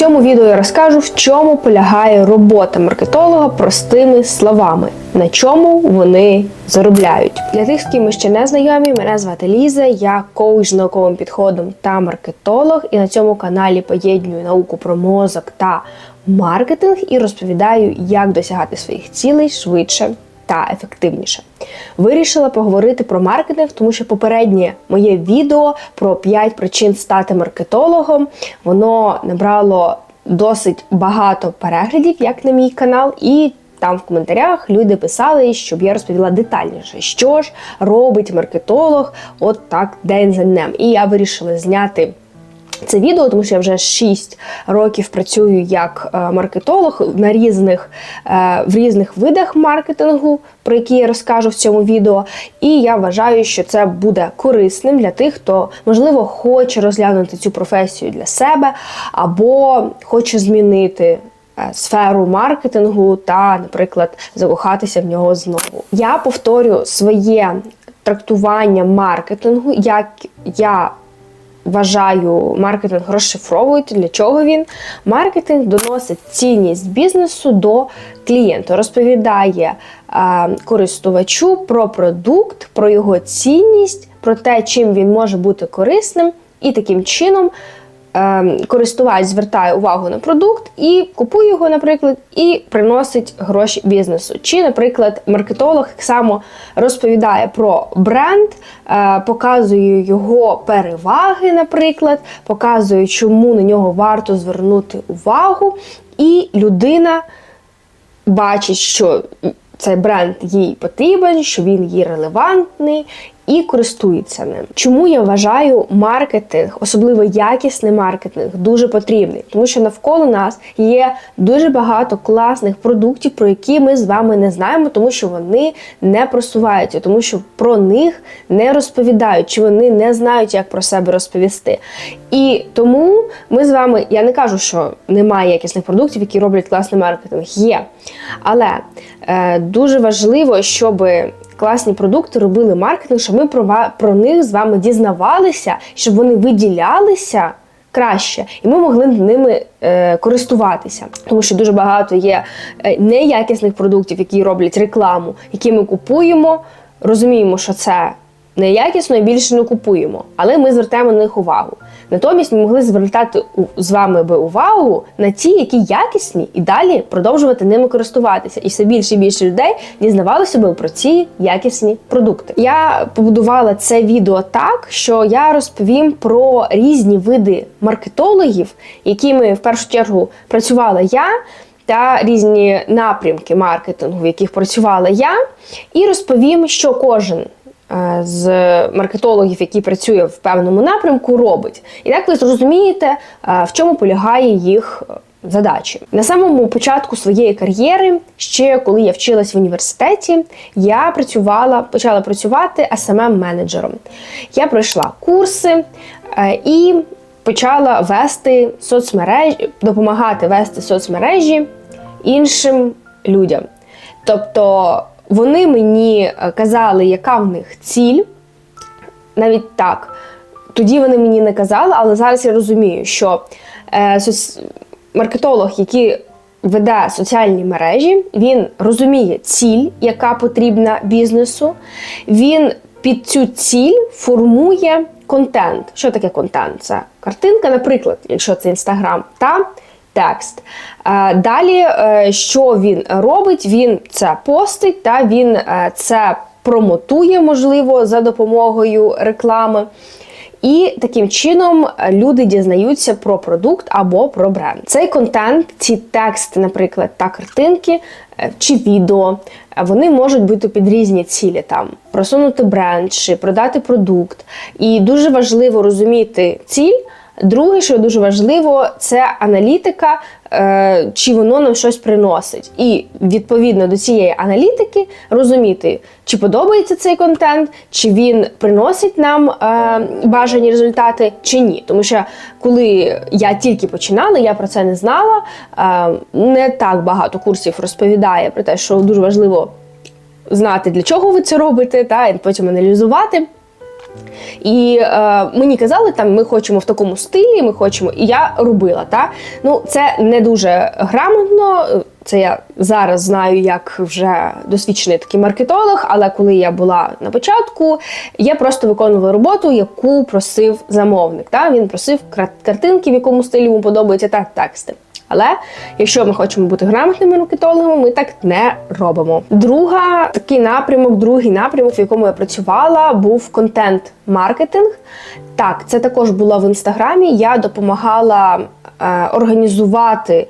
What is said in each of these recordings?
цьому відео я розкажу, в чому полягає робота маркетолога простими словами, на чому вони заробляють. Для тих, з ким ми ще не знайомі, мене звати Ліза, я коуч з науковим підходом та маркетолог, і на цьому каналі поєднюю науку про мозок та маркетинг і розповідаю, як досягати своїх цілей швидше та ефективніше. Вирішила поговорити про маркетинг, тому що попереднє моє відео про 5 причин стати маркетологом, воно набрало досить багато переглядів, як на мій канал, і там в коментарях люди писали, щоб я розповіла детальніше, що ж робить маркетолог, от так день за днем. І я вирішила зняти це відео, тому що я вже 6 років працюю як е, маркетолог на різних, е, в різних видах маркетингу, про які я розкажу в цьому відео. І я вважаю, що це буде корисним для тих, хто можливо хоче розглянути цю професію для себе або хоче змінити. е, Сферу маркетингу та, наприклад, закохатися в нього знову. Я повторю своє трактування маркетингу, як я вважаю, маркетинг розшифровують, для чого він. Маркетинг доносить цінність бізнесу до клієнта, розповідає е, користувачу про продукт, про його цінність, про те, чим він може бути корисним, і таким чином. Е, Користувач звертає увагу на продукт і купує його, наприклад, і приносить гроші бізнесу. Чи, наприклад, маркетолог так само розповідає про бренд, е, показує його переваги, наприклад, показує, чому на нього варто звернути увагу, і людина бачить, що цей бренд їй потрібен, що він їй релевантний і користується ним. Чому я вважаю маркетинг, особливо якісний маркетинг, дуже потрібний? Тому що навколо нас є дуже багато класних продуктів, про які ми з вами не знаємо, тому що вони не просуваються, тому що про них не розповідають, чи вони не знають, як про себе розповісти. І тому ми з вами, я не кажу, що немає якісних продуктів, які роблять класний маркетинг. Є. Але е, дуже важливо, щоб класні продукти робили маркетинг, щоб ми про, про них з вами дізнавалися, щоб вони виділялися краще, і ми могли ними е, користуватися. Тому що дуже багато є е, неякісних продуктів, які роблять рекламу, які ми купуємо, розуміємо, що це неякісно і більше не купуємо, але ми звертаємо на них увагу. Натомість ми могли звертати з вами би увагу на ті, які якісні, і далі продовжувати ними користуватися. І все більше і більше людей дізнавалося би про ці якісні продукти. Я побудувала це відео так, що я розповім про різні види маркетологів, якими в першу чергу працювала я. Та різні напрямки маркетингу, в яких працювала я, і розповім, що кожен з маркетологів, який працює в певному напрямку, робить. І так ви зрозумієте, е, в чому полягає їх е, задачі. На самому початку своєї кар'єри, ще коли я вчилась в університеті, я працювала, почала працювати smm менеджером Я пройшла курси е, і почала вести соцмережі, допомагати вести соцмережі іншим людям. Тобто вони мені е, казали, яка в них ціль, навіть так. Тоді вони мені не казали, але зараз я розумію, що е, соц- маркетолог, який веде соціальні мережі, він розуміє ціль, яка потрібна бізнесу. Він під цю ціль формує контент. Що таке контент? Це картинка, наприклад, якщо це інстаграм, та текст. Е, Далі, е, що він робить? Він це постить, та він е, це промотує, можливо, за допомогою реклами. І таким чином люди дізнаються про продукт або про бренд. Цей контент, ці тексти, наприклад, та картинки чи відео, вони можуть бути під різні цілі там просунути бренд чи продати продукт. І дуже важливо розуміти ціль. Друге, що дуже важливо, це аналітика, е, чи воно нам щось приносить. І відповідно до цієї аналітики розуміти, чи подобається цей контент, чи він приносить нам е, бажані результати, чи ні. Тому що коли я тільки починала, я про це не знала. Е, не так багато курсів розповідає про те, що дуже важливо знати, для чого ви це робите, та і потім аналізувати. І е, мені казали, там ми хочемо в такому стилі, ми хочемо, і я робила. Та? Ну, це не дуже грамотно. Це я зараз знаю, як вже досвідчений такий маркетолог. Але коли я була на початку, я просто виконувала роботу, яку просив замовник. Та? Він просив кар- картинки, в якому стилі йому подобаються, та тексти. Але якщо ми хочемо бути грамотними маркетологами, ми так не робимо. Друга такий напрямок, другий напрямок, в якому я працювала, був контент-маркетинг. Так, це також було в інстаграмі. Я допомагала е, організувати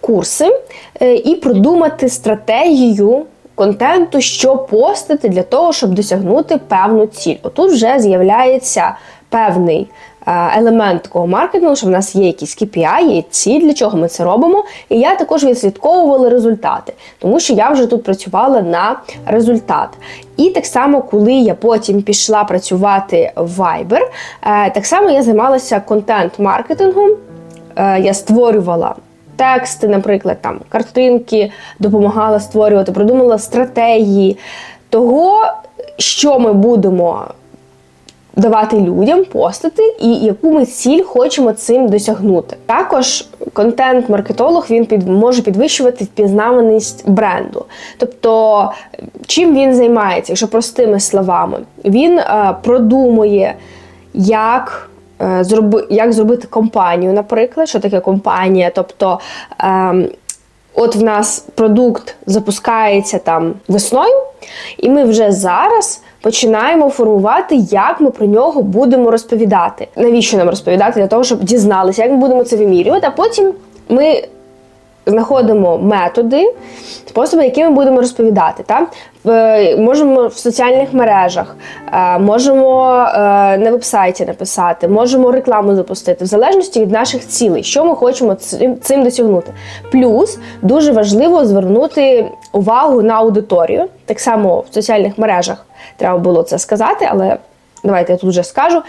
курси е, і продумати стратегію. Контенту, що постити для того, щоб досягнути певну ціль. Отут вже з'являється певний елемент такого маркетингу, що в нас є якісь KPI, є ціль, для чого ми це робимо. І я також відслідковувала результати, тому що я вже тут працювала на результат. І так само, коли я потім пішла працювати в Viber, е, так само я займалася контент-маркетингом. Е, Я створювала тексти, наприклад, там картинки, допомагала створювати, продумала стратегії того, що ми будемо давати людям, постити, і яку ми ціль хочемо цим досягнути. Також контент-маркетолог він під може підвищувати впізнаваність бренду. Тобто, чим він займається, якщо простими словами, він е, продумує, як. е, зроби- Як зробити компанію, наприклад, що таке компанія? Тобто, ем, от в нас продукт запускається там весною, і ми вже зараз починаємо формувати, як ми про нього будемо розповідати. Навіщо нам розповідати? Для того, щоб дізналися, як ми будемо це вимірювати, а потім ми. Знаходимо методи, способи, які ми будемо розповідати. Та? Можемо в соціальних мережах, е, можемо е, на вебсайті написати, можемо рекламу запустити, в залежності від наших цілей, що ми хочемо цим, цим досягнути. Плюс дуже важливо звернути увагу на аудиторію. Так само в соціальних мережах треба було це сказати, але давайте я тут вже скажу,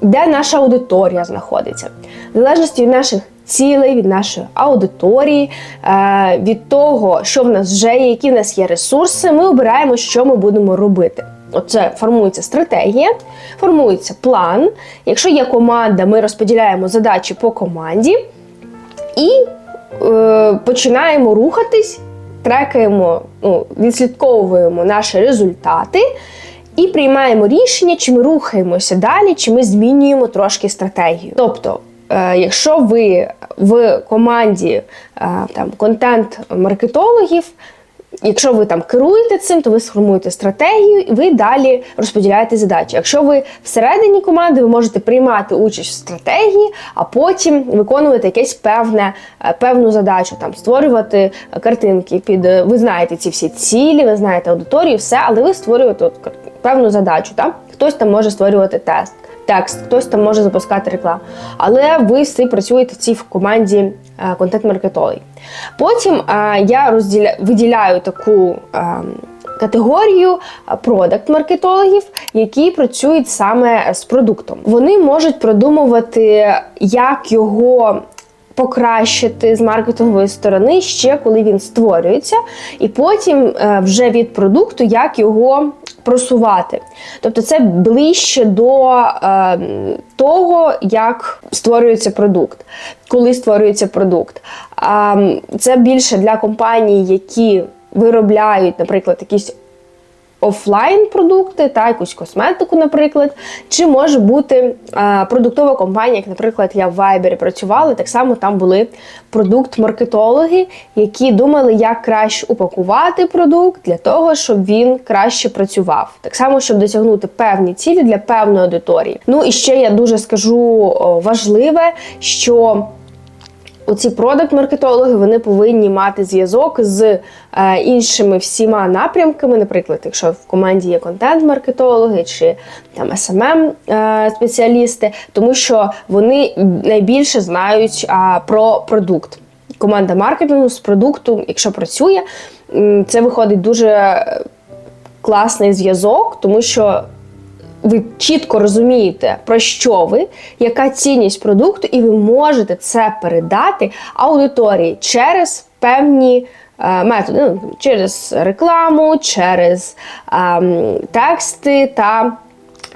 де наша аудиторія знаходиться. В залежності від наших цілей, від нашої аудиторії, е, від того, що в нас вже є, які в нас є ресурси, ми обираємо, що ми будемо робити. Оце формується стратегія, формується план. Якщо є команда, ми розподіляємо задачі по команді і е, починаємо рухатись, трекаємо, ну, відслідковуємо наші результати і приймаємо рішення, чи ми рухаємося далі, чи ми змінюємо трошки стратегію. Тобто, якщо ви в команді е, там контент-маркетологів, Якщо ви там керуєте цим, то ви сформуєте стратегію і ви далі розподіляєте задачі. Якщо ви всередині команди, ви можете приймати участь в стратегії, а потім виконувати якесь певне е, певну задачу, там створювати е, картинки під е, ви знаєте ці всі цілі, ви знаєте аудиторію, все, але ви створюєте от певну задачу. Так? Хтось там може створювати тест. Текст, хтось там може запускати рекламу. Але ви всі працюєте в цій команді е, контент-маркетологів. Потім е, я розділя... виділяю таку е, категорію продакт-маркетологів, які працюють саме з продуктом. Вони можуть продумувати, як його покращити з маркетингової сторони ще коли він створюється, і потім е, вже від продукту, як його просувати. Тобто це ближче до е, того, як створюється продукт, коли створюється продукт. А це більше для компаній, які виробляють, наприклад, якісь офлайн продукти, та якусь косметику, наприклад, чи може бути е, продуктова компанія, як, наприклад, я в Viber працювала, так само там були продукт-маркетологи, які думали, як краще упакувати продукт для того, щоб він краще працював. Так само, щоб досягнути певні цілі для певної аудиторії. Ну і ще я дуже скажу важливе, що Оці продакт-маркетологи вони повинні мати зв'язок з е, іншими всіма напрямками. Наприклад, якщо в команді є контент-маркетологи чи там smm е, тому що вони найбільше знають а, про продукт. Команда маркетингу з продукту, якщо працює, це виходить дуже класний зв'язок, тому що ви чітко розумієте, про що ви, яка цінність продукту, і ви можете це передати аудиторії через певні е, методи, ну, через рекламу, через ем, тексти та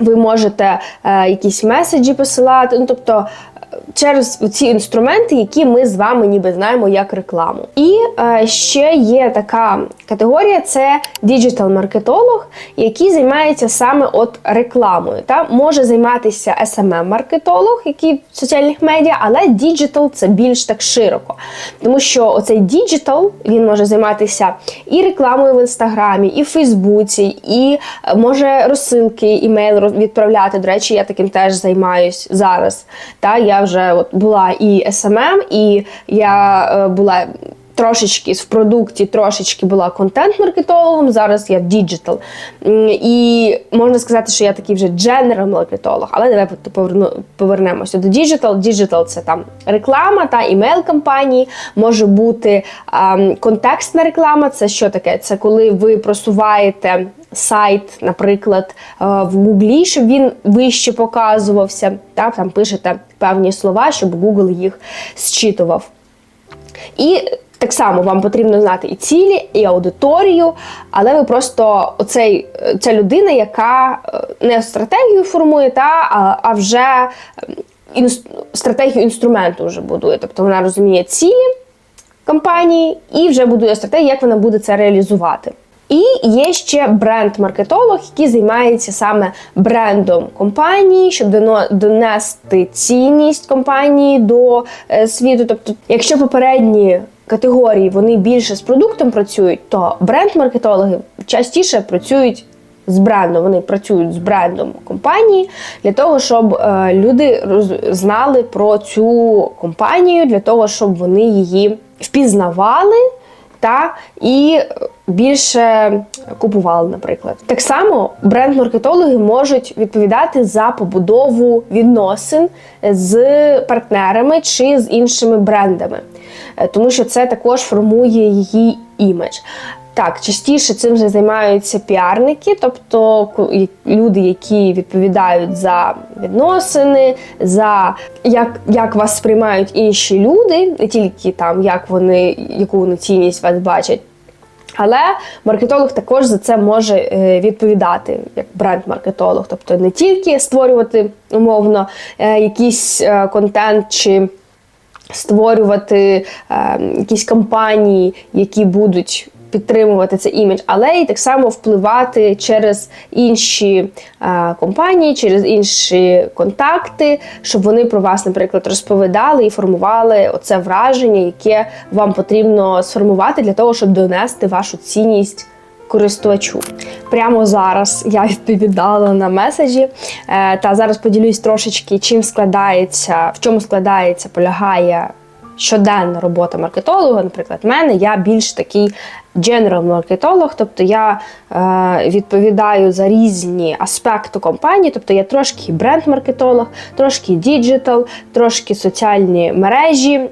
ви можете е, якісь меседжі посилати. Ну, тобто через ці інструменти, які ми з вами ніби знаємо як рекламу. І е, ще є така категорія: це діджитал-маркетолог, який займається саме от рекламою. Та може займатися smm маркетолог який в соціальних медіа, але діджитал це більш так широко. Тому що оцей діджитал він може займатися і рекламою в інстаграмі, і в Фейсбуці, і е, може розсилки, імейл відправляти. До речі, я таким теж займаюсь зараз. Та я вже от була і СММ, і я е, була. Трошечки в продукті, трошечки була контент-маркетологом, зараз я в діджитал. І можна сказати, що я такий вже дженерал-маркетолог, але давай повернемося до діджитал. Діджитал це там реклама та імейл кампанії, може бути ем, контекстна реклама. Це що таке? Це коли ви просуваєте сайт, наприклад, е, в Гуглі, щоб він вище показувався. Та, там пишете певні слова, щоб Google їх зчитував. І так само вам потрібно знати і цілі, і аудиторію, але ви просто оцей, е, ця людина, яка е, не стратегію формує, та, а, а вже інс, стратегію інструменту вже будує. Тобто вона розуміє цілі компанії і вже будує стратегію, як вона буде це реалізувати. І є ще бренд-маркетолог, який займається саме брендом компанії, щоб донести цінність компанії до е, світу. Тобто, якщо попередні категорії вони більше з продуктом працюють, то бренд-маркетологи частіше працюють з брендом. Вони працюють з брендом компанії для того, щоб е, люди знали про цю компанію, для того, щоб вони її впізнавали та і більше купували, наприклад. Так само бренд-маркетологи можуть відповідати за побудову відносин з партнерами чи з іншими брендами, тому що це також формує її імідж. Так, частіше цим вже займаються піарники, тобто люди, які відповідають за відносини, за як, як вас сприймають інші люди, не тільки там як вони, яку вони цінність вас бачать. Але маркетолог також за це може е, відповідати як бренд-маркетолог, тобто не тільки створювати умовно е, якийсь е, контент чи створювати е, якісь кампанії, які будуть підтримувати цей імідж, але і так само впливати через інші е, компанії, через інші контакти, щоб вони про вас, наприклад, розповідали і формували оце враження, яке вам потрібно сформувати для того, щоб донести вашу цінність користувачу. Прямо зараз я відповідала на меседжі, е, та зараз поділюсь трошечки, чим складається, в чому складається, полягає щоденна робота маркетолога. Наприклад, мене я більш такий дженерал-маркетолог, тобто я е, відповідаю за різні аспекти компанії, тобто я трошки бренд-маркетолог, трошки діджитал, трошки соціальні мережі, е,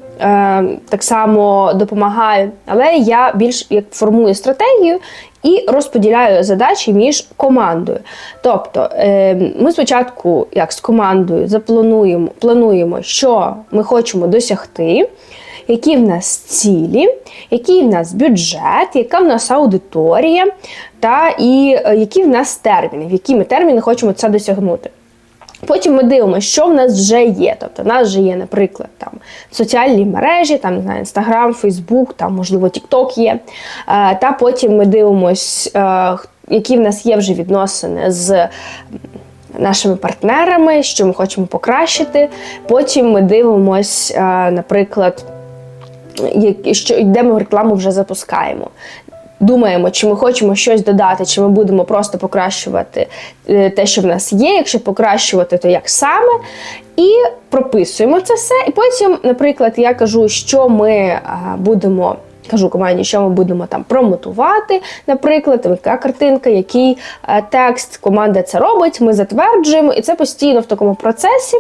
так само допомагаю, але я більш як формую стратегію і розподіляю задачі між командою. Тобто е, ми спочатку, як з командою, заплануємо, плануємо, що ми хочемо досягти, які в нас цілі, який в нас бюджет, яка в нас аудиторія, та і е, які в нас терміни, в які ми терміни хочемо це досягнути. Потім ми дивимося, що в нас вже є. Тобто, в нас вже є, наприклад, там соціальні мережі, там не знаю, Інстаграм, Фейсбук, там, можливо, Тікток є. Е, Та потім ми дивимося, е, які в нас є вже відносини з нашими партнерами, що ми хочемо покращити. Потім ми дивимось, е, наприклад, що де ми рекламу вже запускаємо. Думаємо, чи ми хочемо щось додати, чи ми будемо просто покращувати е, те, що в нас є. Якщо покращувати, то як саме. І прописуємо це все. І потім, наприклад, я кажу, що ми будемо. Кажу команді, що ми будемо там промотувати, наприклад, яка картинка, який е, текст команда це робить, ми затверджуємо, і це постійно в такому процесі.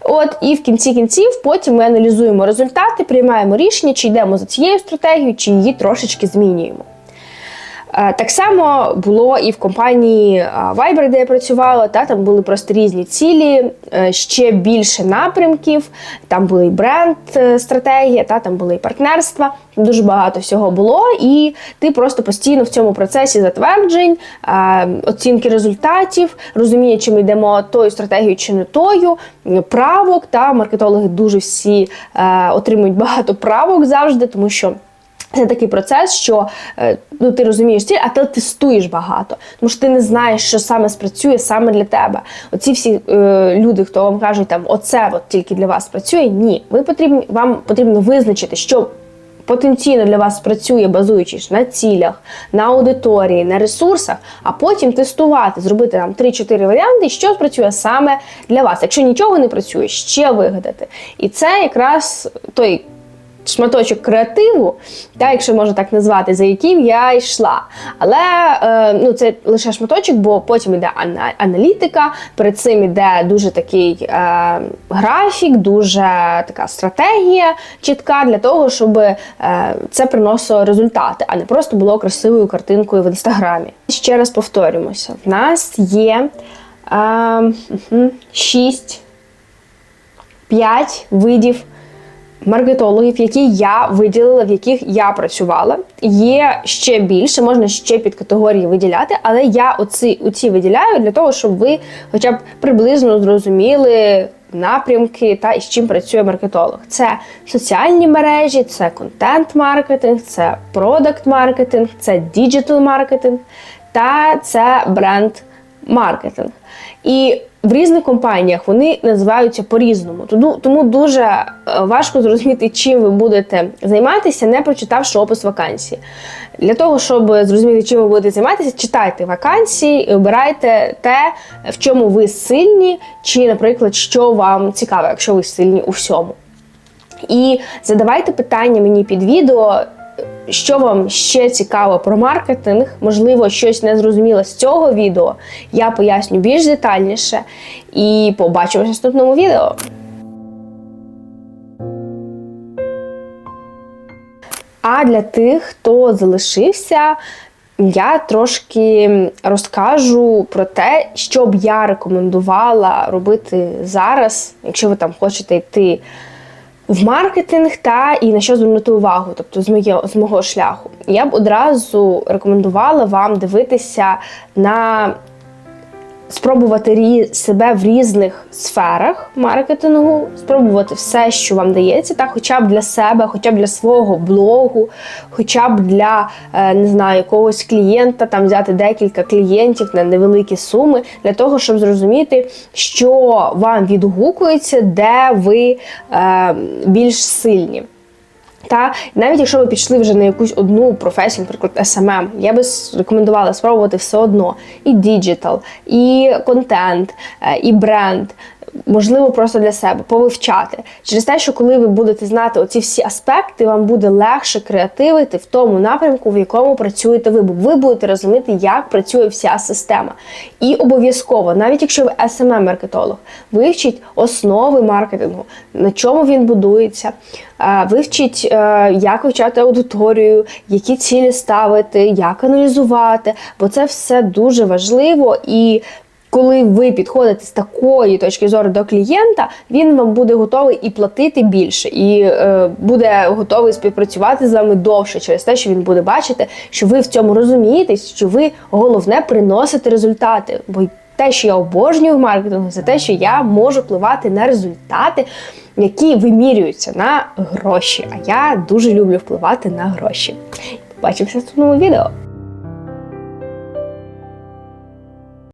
От і в кінці кінців потім ми аналізуємо результати, приймаємо рішення, чи йдемо за цією стратегією, чи її трошечки змінюємо. Е, Так само було і в компанії е, Viber, де я працювала. Та там були просто різні цілі, е, ще більше напрямків. Там були і бренд стратегія, та там були і партнерства. Дуже багато всього було, і ти просто постійно в цьому процесі затверджень, оцінки результатів, розуміння, чи ми йдемо тою стратегією чи не тою, правок. Та маркетологи дуже всі отримують багато правок завжди, тому що. Це такий процес, що е, ну, ти розумієш ціль, а ти тестуєш багато, тому що ти не знаєш, що саме спрацює саме для тебе. Оці всі е, люди, хто вам кажуть, там оце от тільки для вас працює. Ні, ви потрібні, вам потрібно визначити, що потенційно для вас працює, базуючись на цілях, на аудиторії, на ресурсах, а потім тестувати, зробити там 3-4 варіанти, що спрацює саме для вас. Якщо нічого не працює, ще вигадати. І це якраз той шматочок креативу, та, якщо можна так назвати, за яким я йшла. Але е, ну, це лише шматочок, бо потім йде аналітика, перед цим йде дуже такий е, графік, дуже така стратегія чітка для того, щоб е, це приносило результати, а не просто було красивою картинкою в інстаграмі. Ще раз повторюємося: в нас є е, шість 5 видів маркетологів, які я виділила, в яких я працювала. Є ще більше, можна ще під категорії виділяти, але я оці, оці виділяю для того, щоб ви хоча б приблизно зрозуміли. Напрямки та і з чим працює маркетолог. Це соціальні мережі, це контент-маркетинг, це продакт-маркетинг, це діджитал-маркетинг та це бренд-маркетинг. І в різних компаніях вони називаються по-різному. Тому, дуже е, важко зрозуміти, чим ви будете займатися, не прочитавши опис вакансії. Для того, щоб зрозуміти, чим ви будете займатися, читайте вакансії і обирайте те, в чому ви сильні, чи, наприклад, що вам цікаво, якщо ви сильні у всьому. І задавайте питання мені під відео, що вам ще цікаво про маркетинг, можливо, щось не зрозуміло з цього відео. Я поясню більш детальніше. І побачимося в наступному відео. А для тих, хто залишився, я трошки розкажу про те, що б я рекомендувала робити зараз, якщо ви там хочете йти в маркетинг та і на що звернути увагу, тобто з моєго, з мого шляху. Я б одразу рекомендувала вам дивитися на спробувати рі- себе в різних сферах маркетингу, спробувати все, що вам дається, та хоча б для себе, хоча б для свого блогу, хоча б для е, не знаю, якогось клієнта, там взяти декілька клієнтів на невеликі суми, для того, щоб зрозуміти, що вам відгукується, де ви е, більш сильні. Та навіть якщо ви пішли вже на якусь одну професію, наприклад, SMM, я би рекомендувала спробувати все одно і діджитал, і контент, е, і бренд. Можливо, просто для себе повивчати через те, що коли ви будете знати оці всі аспекти, вам буде легше креативити в тому напрямку, в якому працюєте ви, бо ви будете розуміти, як працює вся система. І обов'язково, навіть якщо ви smm маркетолог вивчіть основи маркетингу, на чому він будується, е, вивчіть, е, як вивчати аудиторію, які цілі ставити, як аналізувати, бо це все дуже важливо і. Коли ви підходите з такої точки зору до клієнта, він вам буде готовий і платити більше, і е, буде готовий співпрацювати з вами довше через те, що він буде бачити, що ви в цьому розумієтесь, що ви головне приносите результати. Бо те, що я обожнюю в маркетингу, це те, що я можу впливати на результати, які вимірюються на гроші. А я дуже люблю впливати на гроші. Побачимося в наступному відео.